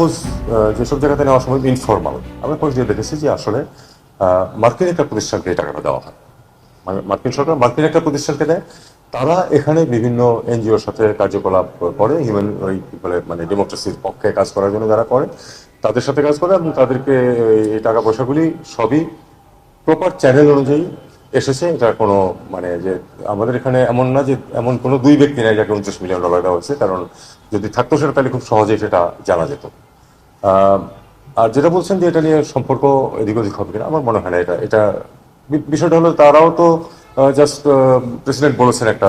খোঁজ যেসব জায়গাতে নেওয়ার সময় ইনফর্মাল আমরা খোঁজ দিয়ে দেখেছি যে আসলে মার্কিন একটা প্রতিষ্ঠানকে এই টাকাটা দেওয়া হয়। মানে মার্কিন সরকার মার্কিন একটা প্রতিষ্ঠানকে দেয়। তারা এখানে বিভিন্ন এনজিওর সাথে কার্যকলাপ করে হিউম্যান ওই বলে মানে ডেমোক্রেসির পক্ষে কাজ করার জন্য যারা করে, তাদের সাথে কাজ করে এবং তাদেরকে এই- টাকা পয়সাগুলি সবই প্রপার চ্যানেল অনুযায়ী এসেছে। এটা কোনো মানে যে আমাদের এখানে এমন না যে এমন কোনো দুই ব্যক্তি নাই যাকে উনত্রিশ মিলিয়ন ডলার দেওয়া হয়েছে। কারণ যদি থাকতো সেটা তাহলে খুব সহজেই সেটা জানা যেত। আর যেটা বলছেন যে এটা নিয়ে সম্পর্ক এদিক ওদিক হবে কিনা আমার মনে হয় না এটা এটা বিষয়টা হলো তারাও তো জাস্ট প্রেসিডেন্ট বলেছেন একটা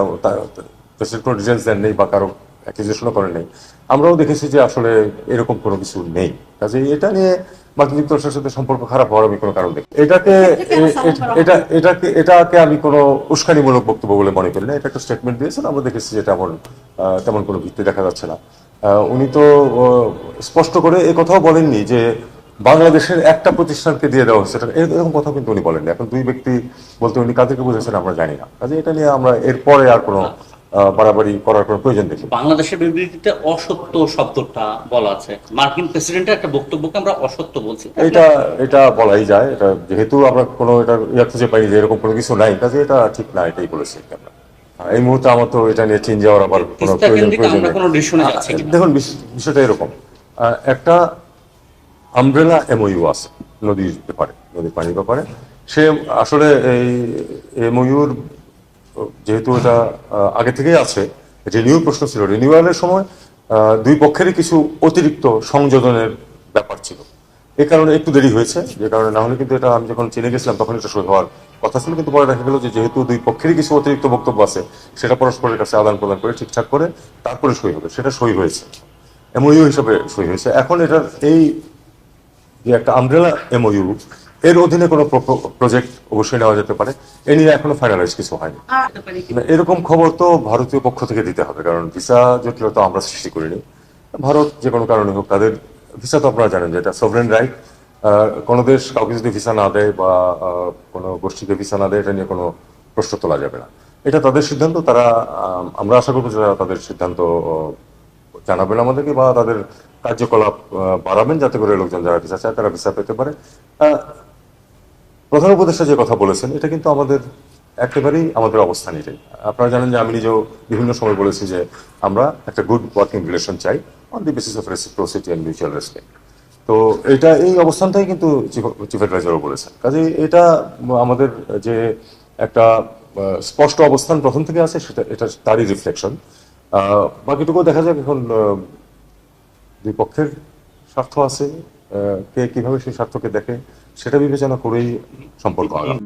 প্রেসিডেন্ট কোনো ডিটেলস দেন নেই বা কারও অ্যাকিউজেশনও করেন নেই। আমরাও দেখেছি যে আসলে এরকম কোনো কিছু নেই। কাজে এটা নিয়ে মার্কিন যুক্তরাষ্ট্রের সাথে সম্পর্ক খারাপ হওয়ার আমি কোনো কারণ দেখি এটাকে এটা এটাকে এটাকে আমি কোনো উস্কানিমূলক বক্তব্য বলে মনে করি না। এটা একটা স্টেটমেন্ট দিয়েছেন আমরা দেখেছি যে তেমন আহ, তেমন কোনো ভিত্তি দেখা যাচ্ছে না। উনি তো স্পষ্ট করে এ কথাও বলেননি যে বাংলাদেশের একটা প্রতিষ্ঠানকে দিয়ে দেওয়া হচ্ছে এরকম কথা কিন্তু উনি বলেননি। এখন দুই ব্যক্তি বলতে উনি কাদেরকে বুঝেছেন আমরা জানি না। কাজে এটা নিয়ে আমরা এরপরে আর কোনো বাড়াবাড়ি করার কোনো প্রয়োজন দেখি বাংলাদেশের বিবৃতিতে অসত্য শব্দটা বলা আছে। মার্কিন প্রেসিডেন্টের একটা বক্তব্যকে আমরা অসত্য বলছি। এটা এটা বলাই যায়। এটা যেহেতু আমরা কোনো এটা ইয়া খুঁজে পাইনি যে এরকম কোনো কিছু নাই। কাজে এটা ঠিক না এটাই বলেছি। এই মুহূর্তে আমার তো এটা নিয়ে চেঞ্জ যাওয়ার আবার কোনো প্রয়োজন প্রয়োজন? দেখুন বিষয়টা এরকম। একটা আমব্রেলা এমওইউ আছে নদীর ব্যাপারে নদীর পানির ব্যাপারে। সে আসলে এই এমওইউর যেহেতু এটা আগে থেকেই আছে রিনিউ প্রশ্ন ছিল। রিনিউয়ালের সময় আহ, দুই পক্ষেরই কিছু অতিরিক্ত সংযোজনের ব্যাপার ছিল। এই কারণে একটু দেরি হয়েছে যে কারণে না হলে কিন্তু এটা আমি যখন চিনে গেছিলাম তখন এটা সই হওয়ার কথা ছিল কিন্তু পরে দেখা গেল যে যেহেতু দুই পক্ষেরই কিছু অতিরিক্ত বক্তব্য আছে সেটা পরস্পরের কাছে আদান প্রদান করে ঠিকঠাক করে তারপরে সই হবে সেটা সই হয়েছে। এমওইউ হিসাবে সই হয়েছে। এখন এটার এই যে একটা আমব্রেলা এমওইউ এর অধীনে কোনো প্রজেক্ট অবশ্যই নেওয়া যেতে পারে। এ নিয়ে এখনও ফাইনালাইজ কিছু হয়নি। এরকম খবর তো ভারতীয় পক্ষ থেকে দিতে হবে কারণ ভিসা জটিলতা আমরা সৃষ্টি করিনি। ভারত যে কোনো কারণে হোক তাদের ভিসা তো আপনারা জানেন যে এটা সভরেন রাইট কোনো দেশ কাউকে যদি ভিসা না দেয় বা কোনো গোষ্ঠীকে ভিসা না দেয়, এটা নিয়ে কোনো প্রশ্ন তোলা যাবে না। এটা তাদের সিদ্ধান্ত, তারা আমরা আশা করব যে তাদের সিদ্ধান্ত জানাবেন আমাদেরকে বা তাদের কার্যকলাপ বাড়াবেন যাতে করে লোকজন যারা ভিসা চায়, তারা ভিসা পেতে পারে। প্রধান উপদেষ্টা যে কথা বলেছেন, এটা কিন্তু আমাদের একেবারেই, আমাদের অবস্থান এটাই। আপনারা জানেন যে আমি নিজেও বিভিন্ন সময় বলেছি যে আমরা একটা গুড ওয়ার্কিং রিলেশন চাই। On the basis of reciprocity and mutual respect তো এটা এই অবস্থানটাই কিন্তু চিফ অ্যাডভাইজারও বলেছেন। কাজে এটা আমাদের যে একটা স্পষ্ট অবস্থান প্রথম থেকে আছে, সেটা, এটা তারই রিফ্লেকশন বাকিটুকু দেখা যাক এখন দুই পক্ষের স্বার্থ আছে কে কীভাবে সেই স্বার্থকে দেখে, সেটা বিবেচনা করেই সম্পর্ক আগাম।